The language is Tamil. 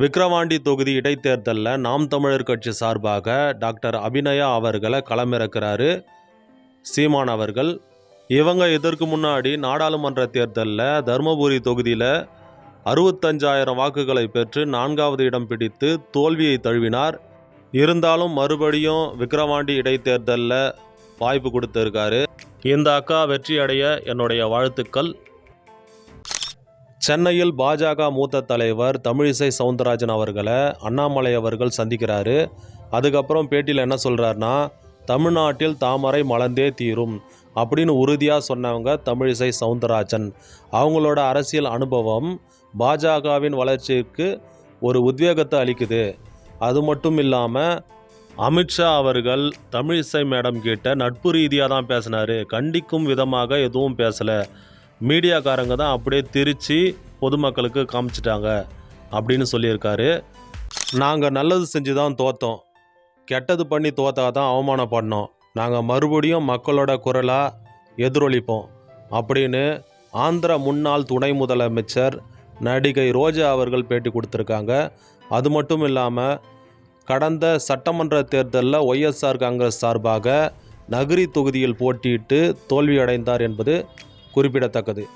விக்கிரவாண்டி தொகுதி இடைத்தேர்தலில் நாம் தமிழர் கட்சி சார்பாக டாக்டர் அபிநயா அவர்களை களமிறக்கிறாரு சீமான் அவர்கள். இவங்க இதற்கு முன்னாடி நாடாளுமன்ற தேர்தலில் தருமபுரி தொகுதியில் அறுபத்தஞ்சாயிரம் வாக்குகளை பெற்று நான்காவது இடம் பிடித்து தோல்வியை தழுவினார். இருந்தாலும் மறுபடியும் விக்கிரவாண்டி இடைத்தேர்தலில் வாய்ப்பு கொடுத்துருக்காரு. இந்த அக்கா வெற்றி அடைய என்னுடைய வாழ்த்துக்கள். சென்னையில் பாஜக மூத்த தலைவர் தமிழிசை சவுந்தரராஜன் அவர்களை அண்ணாமலை அவர்கள் சந்திக்கிறாரு. அதுக்கப்புறம் பேட்டியில் என்ன சொல்கிறாருன்னா தமிழ்நாட்டில் தாமரை மலர்ந்தே தீரும் அப்படின்னு உறுதியாக சொன்னவங்க தமிழிசை சவுந்தரராஜன். அவங்களோட அரசியல் அனுபவம் பாஜகவின் வளர்ச்சிக்கு ஒரு உத்வேகத்தை அளிக்குது. அது மட்டும் இல்லாமல் அமித்ஷா அவர்கள் தமிழிசை மேடம் கிட்ட நட்பு ரீதியாக தான் பேசினார். கண்டிக்கும் விதமாக எதுவும் பேசலை. மீடியாக்காரங்க தான் அப்படியே திரித்து பொதுமக்களுக்கு காமிச்சிட்டாங்க அப்படின்னு சொல்லியிருக்காரு. நாங்கள் நல்லது செஞ்சு தான் தோத்தோம். கெட்டது பண்ணி தோத்தா தான் அவமானப்படணும். நாங்கள் மறுபடியும் மக்களோட குரலாக எதிரொலிப்போம் அப்படின்னு ஆந்திர முன்னாள் துணை முதலமைச்சர் நடிகை ரோஜா அவர்கள் பேட்டி கொடுத்துருக்காங்க. அது மட்டும் இல்லாமல் கடந்த சட்டமன்ற தேர்தலில் ஒய்எஸ்ஆர் காங்கிரஸ் சார்பாக நகரி தொகுதியில் போட்டியிட்டு தோல்வியடைந்தார் என்பது குறிப்பிடத்தக்கது.